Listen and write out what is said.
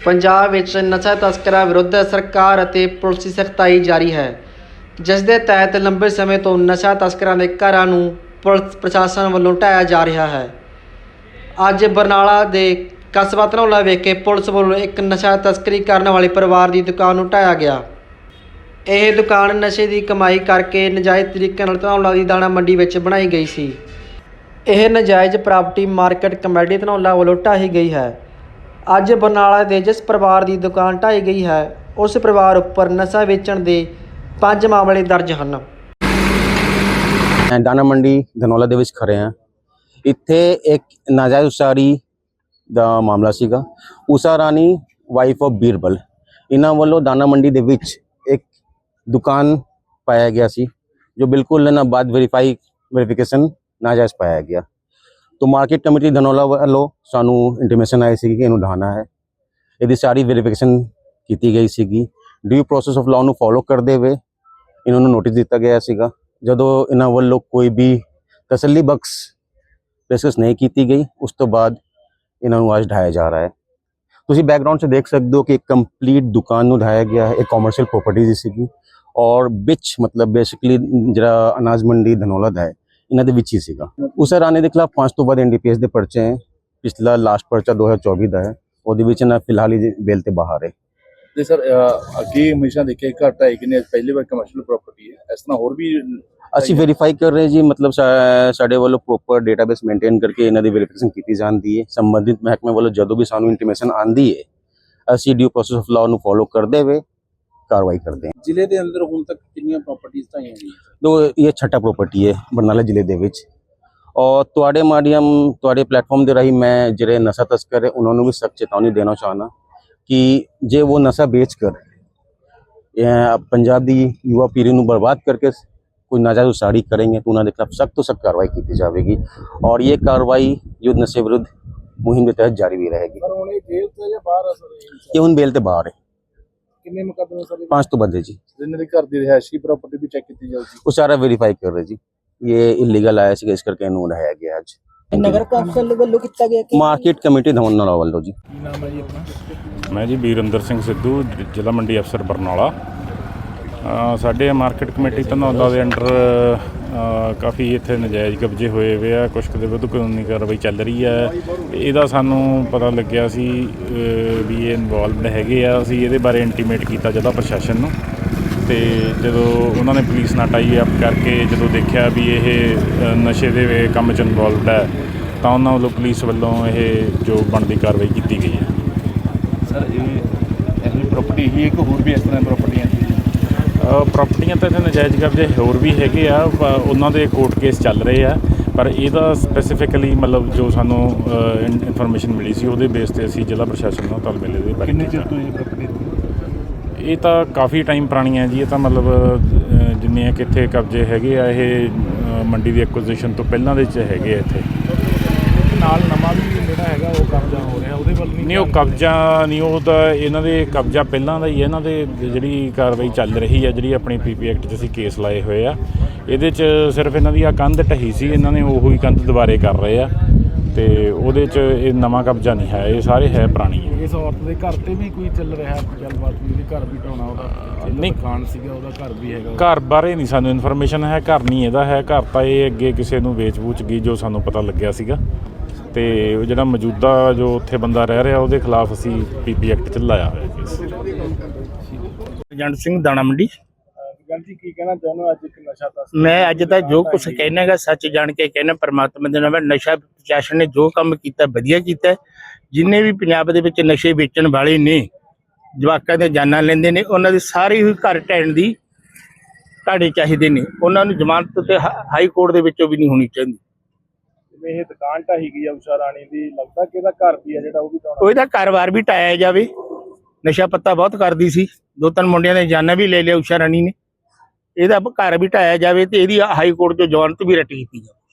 ਪੰਜਾਬ ਵਿੱਚ ਨਸ਼ਾ ਤਸਕਰਾਂ ਵਿਰੁੱਧ ਸਰਕਾਰ ਅਤੇ ਪੁਲਿਸ ਦੀ ਸਖਤਾਈ ਜਾਰੀ ਹੈ ਜਿਸ ਦੇ ਤਹਿਤ ਲੰਬੇ ਸਮੇਂ ਤੋਂ ਨਸ਼ਾ ਤਸਕਰਾਂ ਦੇ ਘਰਾਂ ਨੂੰ ਪੁਲਿਸ ਪ੍ਰਸ਼ਾਸਨ ਵੱਲੋਂ ਢਾਇਆ ਜਾ ਰਿਹਾ ਹੈ। ਅੱਜ ਬਰਨਾਲਾ ਦੇ ਕਸਬਾ ਧਨੌਲਾ ਵਿਖੇ ਪੁਲਿਸ ਵੱਲੋਂ ਇੱਕ ਨਸ਼ਾ ਤਸਕਰੀ ਕਰਨ ਵਾਲੇ ਪਰਿਵਾਰ ਦੀ ਦੁਕਾਨ ਨੂੰ ਢਾਇਆ ਗਿਆ। ਇਹ ਦੁਕਾਨ ਨਸ਼ੇ ਦੀ ਕਮਾਈ ਕਰਕੇ ਨਜਾਇਜ਼ ਤਰੀਕੇ ਨਾਲ ਧਨੌਲਾ ਦੀ ਦਾਣਾ ਮੰਡੀ ਵਿੱਚ ਬਣਾਈ ਗਈ ਸੀ। ਇਹ ਨਜਾਇਜ਼ ਪ੍ਰਾਪਰਟੀ ਮਾਰਕੀਟ ਕਮੇਟੀ ਧਨੌਲਾ ਵੱਲੋਂ ਢਾਹੀ ਗਈ ਹੈ। ਅੱਜ ਬਰਨਾਲਾ ਦੇ ਜਿਸ ਪਰਿਵਾਰ ਦੀ ਦੁਕਾਨ ਢਾਈ ਗਈ ਹੈ, ਉਸ ਪਰਿਵਾਰ ਉੱਪਰ ਨਸ਼ਾ ਵੇਚਣ ਦੇ ਪੰਜ ਮਾਮਲੇ ਦਰਜ ਹਨ। ਐਂ ਦਾਣਾ ਮੰਡੀ ਧਨੌਲਾ ਦੇ ਵਿੱਚ ਖੜੇ ਹਾਂ। ਇੱਥੇ ਇੱਕ ਨਾਜਾਇਜ਼ ਉਸਾਰੀ ਦਾ ਮਾਮਲਾ ਸੀਗਾ। Usha Rani wife of Birbal. ਇਹਨਾਂ ਵੱਲੋਂ ਦਾਣਾ ਮੰਡੀ ਦੇ ਵਿੱਚ ਇੱਕ ਦੁਕਾਨ ਪਾਇਆ ਗਿਆ ਸੀ, ਜੋ ਬਿਲਕੁਲ ਨਾ ਬਾਅਦ ਵੈਰੀਫਾਈ ਵੈਰੀਫਿਕੇਸ਼ਨ ਨਾਜਾਇਜ਼ ਪਾਇਆ ਗਿਆ। ਤੋਂ ਮਾਰਕੀਟ ਕਮੇਟੀ ਧਨੌਲਾ ਵੱਲੋਂ ਸਾਨੂੰ ਇੰਟੀਮੇਸ਼ਨ ਆਈ ਸੀ ਕਿ ਇਹਨੂੰ ਢਾਣਾ ਹੈ। ਇਹਦੀ ਸਾਰੀ ਵੈਰੀਫਿਕੇਸ਼ਨ ਕੀਤੀ ਗਈ ਸੀਗੀ। ਡਿਊ ਪ੍ਰੋਸੈਸ ਆਫ ਲਾਅ ਨੂੰ ਫੋਲੋ ਕਰਦੇ ਹੋਏ ਇਹਨਾਂ ਨੂੰ ਨੋਟਿਸ ਦਿੱਤਾ ਗਿਆ ਸੀਗਾ। ਜਦੋਂ ਇਹਨਾਂ ਵੱਲੋਂ ਕੋਈ ਵੀ ਤਸੱਲੀ ਬਖਸ਼ ਪੇਸ਼ਕਸ਼ ਨਹੀਂ ਕੀਤੀ ਗਈ, ਉਸ ਤੋਂ ਬਾਅਦ ਇਹਨਾਂ ਨੂੰ ਅੱਜ ਢਾਇਆ ਜਾ ਰਿਹਾ ਹੈ। ਤੁਸੀਂ ਬੈਕਗ੍ਰਾਉਂਡ 'ਚ ਦੇਖ ਸਕਦੇ ਹੋ ਕਿ ਇੱਕ ਕੰਪਲੀਟ ਦੁਕਾਨ ਨੂੰ ਢਾਇਆ ਗਿਆ ਹੈ। ਇਹ ਕਮਰਸ਼ੀਅਲ ਪ੍ਰਾਪਰਟੀ ਦੀ ਸੀਗੀ। ਔਰ ਵਿੱਚ ਮਤਲਬ ਬੇਸਿਕਲੀ ਜਿਹੜਾ ਅਨਾਜ ਮੰਡੀ ਧਨੌਲਾ ਦਾ ਹੈ। ਇਹਨਾਂ ਦੇ ਵਿੱਚ ਹੀ ਸੀਗਾ। ਉਸ ਰਾਣੇ ਦੇ ਖਿਲਾਫ ਪੰਜ ਤੋਂ ਵੱਧ ਐਨਡੀਪੀਐਸ ਦੇ ਪਰਚੇ ਹੈ। ਪਿਛਲਾ ਲਾਸਟ ਪਰਚਾ 2024 ਦਾ ਹੈ। ਉਹਦੇ ਵਿੱਚ ਨਾ ਫਿਲਹਾਲ ਹੀ ਬੇਲ ਤੇ ਬਾਹਰ ਹੈ। ਤੇ ਸਰ ਅੱਗੇ ਹਮੇਸ਼ਾ ਦੇਖਿਆ ਘੱਟ ਹੈ ਕਿ ਨੇ ਪਹਿਲੀ ਵਾਰ ਕਮਰਸ਼ੀਅਲ ਪ੍ਰਾਪਰਟੀ ਹੈ। ਇਸ ਤਰ੍ਹਾਂ ਹੋਰ ਵੀ ਅਸੀਂ ਵੈਰੀਫਾਈ ਕਰ ਰਹੇ ਜੀ ਮਤਲਬ ਸਾਡੇ ਵੱਲੋਂ ਪ੍ਰੋਪਰ ਡੇਟਾਬੇਸ ਮੇਨਟੇਨ ਕਰਕੇ ਇਹਨਾਂ ਦੀ ਵੈਰੀਫਿਕੇਸ਼ਨ ਕੀਤੀ ਜਾਂਦੀ ਹੈ। ਸੰਬੰਧਿਤ ਮਹਿਕਮੇ ਵੱਲੋਂ ਜਦੋਂ ਵੀ ਸਾਨੂੰ ਇੰਟੀਮੇਸ਼ਨ ਆਂਦੀ ਹੈ ਅਸੀਂ ਡਿਊ ਪ੍ਰੋਸੈਸ ਆਫ ਲਾਅ ਨੂੰ ਫੋਲੋ ਕਰਦੇ ਹੋਏ कार्रवाई ਕਰਦੇ ਹਾਂ। ਜ਼ਿਲ੍ਹੇ ਦੇ ਅੰਦਰ ਹੁਣ ਤੱਕ ਕਿੰਨੀਆਂ ਪ੍ਰਾਪਰਟੀਆਂ ਢਾਈਆਂ ਗਈਆਂ? ਦੋ ਇਹ ਛੱਟਾ ਪ੍ਰਾਪਰਟੀ ਹੈ ਬਰਨਾਲਾ ਜ਼ਿਲ੍ਹੇ ਦੇ ਵਿੱਚ। ਔਰ ਤੁਹਾਡੇ ਮਾਧਿਅਮ ਤੁਹਾਡੇ ਪਲੇਟਫਾਰਮ ਦੇ ਰਾਹੀਂ ਮੈਂ ਜਿਹੜੇ ਨਸ਼ਾ ਤਸਕਰ ਹੈ ਉਹਨਾਂ ਨੂੰ ਵੀ ਸਖਤ ਚੇਤਾਵਨੀ ਦੇਣਾ ਚਾਹਨਾ ਕਿ ਜੇ ਉਹ ਨਸ਼ਾ ਵੇਚ ਕਰ ਪੰਜਾਬ ਦੀ ਯੁਵਾ ਪੀੜ੍ਹੀ ਨੂੰ ਬਰਬਾਦ ਕਰਕੇ ਕੋਈ ਨਾਜਾਇਜ਼ ਉਸਾਰੀ ਕਰेंगे तो ਉਹਨਾਂ ਦੇ ਖਿਲਾਫ ਸਖਤ ਤੋਂ ਸਖਤ ਕਾਰਵਾਈ ਕੀਤੀ ਜਾਵੇਗੀ। ਔਰ ਇਹ ਕਾਰਵਾਈ ਯੁੱਧ ਨਸ਼ੇ ਵਿਰੁੱਧ ਮੁਹਿੰਮ ਦੇ ਤਹਿਤ ਜਾਰੀ ਵੀ ਰਹੇਗੀ। ਪਰ ਹੁਣ ਇਹ ਜੇਲ੍ਹ ਤੇ ਜਾਂ ਬਾਹਰ ਅਸਰ ਇਹ ਹੁਣ ਬੇਲ ਤੇ ਬਾਹਰ ਹੈ। ਕਿੰਨੇ ਮੁਕੱਦਮੇ ਸਰ? ਪੰਜ ਤੋਂ ਬੰਦੇ ਜੀ। ਜਿਨ੍ਹਾਂ ਦੇ ਘਰ ਦੀ ਰਿਹਾਇਸ਼ੀ ਪ੍ਰਾਪਰਟੀ ਵੀ ਚੈੱਕ ਕੀਤੀ ਜਾਊਗੀ ਉਹ ਸਾਰਾ ਵੈਰੀਫਾਈ ਕਰ ਰਹੇ ਜੀ। ਇਹ ਇਲੀਗਲ ਆਇਆ ਸੀਗਾ ਇਸ ਕਰਕੇ ਇਹਨੂੰ ਰਹਿਆ ਗਿਆ ਅੱਜ। ਨਗਰ ਕੌਂਸਲ ਵੱਲੋਂ ਕੀਤਾ ਗਿਆ ਮਾਰਕੀਟ ਕਮੇਟੀ ਧਮਨ ਵੱਲੋਂ ਜੀ। ਕੀ ਨਾਮ ਹੈ ਜੀ ਆਪਣਾ? ਮੈਂ ਜੀ ਵੀਰਿੰਦਰ ਸਿੰਘ ਸਿੱਧੂ ਜ- ਜ਼ਿਲ੍ਹਾ ਮੰਡੀ ਅਫਸਰ ਬਰਨਾਲਾ। ਅ, ਸਾਡੇ ਮਾਰਕੀਟ ਕਮੇਟੀ ਧਨੌਲਾ ਦੇ ਅੰਡਰ ਕਾਫੀ ਇੱਥੇ ਨਜਾਇਜ਼ ਕਬਜ਼ੇ ਹੋਏ ਹੋਏ ਆ ਕੁਛ ਦੇ ਵਿਰੁੱਧ ਕਾਨੂੰਨੀ ਕਾਰਵਾਈ ਚੱਲ ਰਹੀ ਹੈ। ਇਹਦਾ ਸਾਨੂੰ ਪਤਾ ਲੱਗਿਆ ਸੀ ਵੀ ਇਹ ਇਨਵੋਲਵਡ ਹੈਗੇ ਆ। ਅਸੀਂ ਇਹਦੇ ਬਾਰੇ ਇੰਟੀਮੇਟ ਕੀਤਾ ਜ਼ਿਲ੍ਹਾ ਪ੍ਰਸ਼ਾਸਨ ਨੂੰ। ਤੇ ਜਦੋਂ ਉਹਨਾਂ ਨੇ ਪੁਲਿਸ ਨਾਲ ਟਾਈ ਅਪ ਕਰਕੇ ਜਦੋਂ ਦੇਖਿਆ ਵੀ ਇਹ ਨਸ਼ੇ ਦੇ ਕੰਮ 'ਚ ਇਨਵੋਲਵਡ ਹੈ ਤਾਂ ਉਹਨਾਂ ਵੱਲੋਂ ਪੁਲਿਸ ਵੱਲੋਂ ਇਹ ਜੋ ਬਣਦੀ ਕਾਰਵਾਈ ਕੀਤੀ ਗਈ ਹੈ। ਸਰ ਇਹ ਇਹ ਪ੍ਰਾਪਰਟੀ ਹੀ ਇੱਕ ਹੋਰ ਵੀ ਇਸ ਤਰ੍ਹਾਂ ਪ੍ਰਾਪਰਟੀਆਂ ਸੀ ਅ, ਪ੍ਰਾਪਰਟੀਆਂ ਤਾਂ ਇੱਥੇ ਨਜਾਇਜ਼ ਕਬਜ਼ੇ ਹੋਰ ਵੀ ਹੈਗੇ ਆ ਉਹਨਾਂ ਦੇ ਕੋਰਟ ਕੇਸ ਚੱਲ ਰਹੇ ਆ ਪਰ ਇਹਦਾ ਸਪੈਸੀਫਿਕਲੀ ਮਤਲਬ ਜੋ ਸਾਨੂੰ ਇਨਫੋਰਮੇਸ਼ਨ ਮਿਲੀ ਸੀ ਉਹਦੇ ਬੇਸ ਤੇ ਅਸੀਂ ਜ਼ਿਲ੍ਹਾ ਪ੍ਰਸ਼ਾਸਨ ਨਾਲ ਤਾਲਮੇਲ ਦੇ ਬਾਰੇ ਕਿੰਨੇ। ਚਿਰ ਤੋਂ ਇਹ ਪ੍ਰਾਪਰਟੀ ਇਹ ਤਾਂ ਕਾਫੀ ਟਾਈਮ ਪੁਰਾਣੀ ਹੈ ਜੀ ਇਹ ਤਾਂ ਮਤਲਬ ਜਿੰਨੇ ਕਿ ਇੱਥੇ ਕਬਜ਼ੇ ਹੈਗੇ ਆ ਇਹ ਮੰਡੀ ਦੀ ਐਕੁਜੀਸ਼ਨ ਤੋਂ ਪਹਿਲਾਂ ਦੇ ਚ ਹੈਗੇ ਆ ਇੱਥੇ ਨਾਲ ਨਵਾਂ ਵੀ ਜਿਹੜਾ ਹੈਗਾ ਉਹ ਕਬਜ਼ਾ ਹੋ ਰਿਹਾ ਉਹਦੇ ਵੱਲ ਨਹੀਂ ਉਹ ਕਬਜ਼ਾ ਨਹੀਂ ਉਹ ਤਾਂ ਇਹਨਾਂ ਦੇ ਕਬਜ਼ਾ ਪਹਿਲਾਂ ਦਾ ਹੀ ਹੈ ਇਹਨਾਂ ਦੇ ਜਿਹੜੀ ਕਾਰਵਾਈ ਚੱਲ ਰਹੀ ਹੈ ਜਿਹੜੀ ਆਪਣੀ ਪੀਪੀ ਐਕਟ 'ਚ ਅਸੀਂ ਕੇਸ ਲਾਏ ਹੋਏ ਆ। ਇਹਦੇ 'ਚ ਸਿਰਫ ਇਹਨਾਂ ਦੀ ਆ ਕੰਧ ਢਹੀ ਸੀ ਇਹਨਾਂ ਨੇ ਉਹੋ ਹੀ ਕੰਧ ਦੁਬਾਰੇ ਕਰ ਰਹੇ ਆ। ਤੇ ਉਹਦੇ 'ਚ ਇਹ ਨਵਾਂ ਕਬਜ਼ਾ ਨਹੀਂ ਹੈ ਇਹ ਸਾਰੇ ਹੈ ਪੁਰਾਣੀ। ਹੈ ਇਸ ਔਰਤ ਦੇ ਘਰ ਤੇ ਵੀ ਕੋਈ ਚੱਲ ਰਿਹਾ ਗੱਲਬਾਤ ਵੀ ਉਹਦੇ ਘਰ ਵੀ ਢਾਉਣਾ ਉਹਦਾ। ਨਹੀਂ। ਦੁਕਾਨ ਸੀਗਾ ਉਹਦਾ ਘਰ ਵੀ ਹੈਗਾ। ਘਰ ਬਾਰੇ ਨਹੀਂ ਸਾਨੂੰ ਇਨਫੋਰਮੇਸ਼ਨ ਹੈ ਘਰ ਨਹੀਂ ਇਹਦਾ ਹੈ। ਘਰ ਤਾਂ ਇਹ ਅੱਗੇ ਕਿਸੇ ਨੂੰ ਵੇਚ-ਵੂਚ ਗਈ ਜੋ ਸਾਨੂੰ ਪਤਾ ਲੱਗਿਆ ਸੀਗਾ। ਤੇ ਉਹ ਜਿਹੜਾ ਮੌਜੂਦਾ ਜੋ ਉੱਥੇ ਬੰਦਾ ਰਹਿ ਰਿਹਾ ਉਹਦੇ ਖਿਲਾਫ ਅਸੀਂ ਪੀਪੀ ਐਕਟ 'ਚ ਲਾਇਆ ਹੋਇਆ ਕੇਸ। ਏਜੰਟ ਸਿੰਘ ਦਾਣਾ ਮੰਡੀ। ਗਲਤੀ ਕੀ ਕਹਿਣਾ ਚਾਹੁੰਦੇ ਹੋ? ਅੱਜ ਇੱਕ ਨਸ਼ਾ ਤਸਕਰ ਮੈਂ ਅੱਜ ਦਾ ਜੋ ਕੁਝ ਕਹਿਣਾਗਾ ਸੱਚ ਜਾਣ ਕੇ ਕਹਿਣਾ ਪਰਮਾਤਮਾ ਦੇ ਨਾਮ ਨਸ਼ਾ ਪ੍ਰਸ਼ਾਸਨ ਨੇ ਜੋ ਕੰਮ ਕੀਤਾ ਵਧੀਆ ਕੀਤਾ। ਜਿੰਨੇ ਵੀ ਪੰਜਾਬ ਦੇ ਵਿੱਚ ਨਸ਼ੇ ਵੇਚਣ ਵਾਲੇ ਨੇ ਜਵਾਕਾਂ ਦੇ ਜਾਨਾਂ ਲੈਂਦੇ ਨੇ ਉਹਨਾਂ ਦੇ ਸਾਰੇ ਹੀ ਘਰ ਢਹਿਣ ਦੀ ਕਾੜੇ ਚਾਹੀਦੇ ਨੇ। ਉਹਨਾਂ ਨੂੰ ਜ਼ਮਾਨਤ ਤੇ ਹਾਈ ਕੋਰਟ ਦੇ ਵਿੱਚੋਂ ਵੀ ਨਹੀਂ ਹੋਣੀ ਚਾਹੀਦੀ। ਜਿਵੇਂ ਇਹ ਦੁਕਾਨ ਢਾਹੀ ਗਈ ਆ ਉਸ਼ਾ ਰਾਣੀ ਦੀ ਲੱਗਦਾ ਕਿ ਇਹਦਾ ਘਰ ਵੀ ਆ ਜਿਹੜਾ ਉਹ ਵੀ ਢਾਉਣਾ ਉਹਦਾ ਕਾਰੋਬਾਰ ਵੀ ਟਾਇਆ ਜਾਵੇ। ਨਸ਼ਾ ਪੱਤਾ ਬਹੁਤ ਕਰਦੀ ਸੀ। ਦੋ ਤਿੰਨ ਮੁੰਡਿਆਂ ਦੇ ਜਾਨਾਂ ਵੀ ਲੈ ਲਿਆ ਉਸ਼ਾ ਰਾਣੀ ਨੇ। ਇਹਦਾ ਘਰ ਵੀ ਢਾਇਆ ਜਾਵੇ ਤੇ ਇਹਦੀ ਹਾਈ ਕੋਰਟ 'ਚੋਂ ਜ਼ਮਾਨਤ ਵੀ ਰੱਟੀ ਕੀਤੀ ਜਾਵੇ।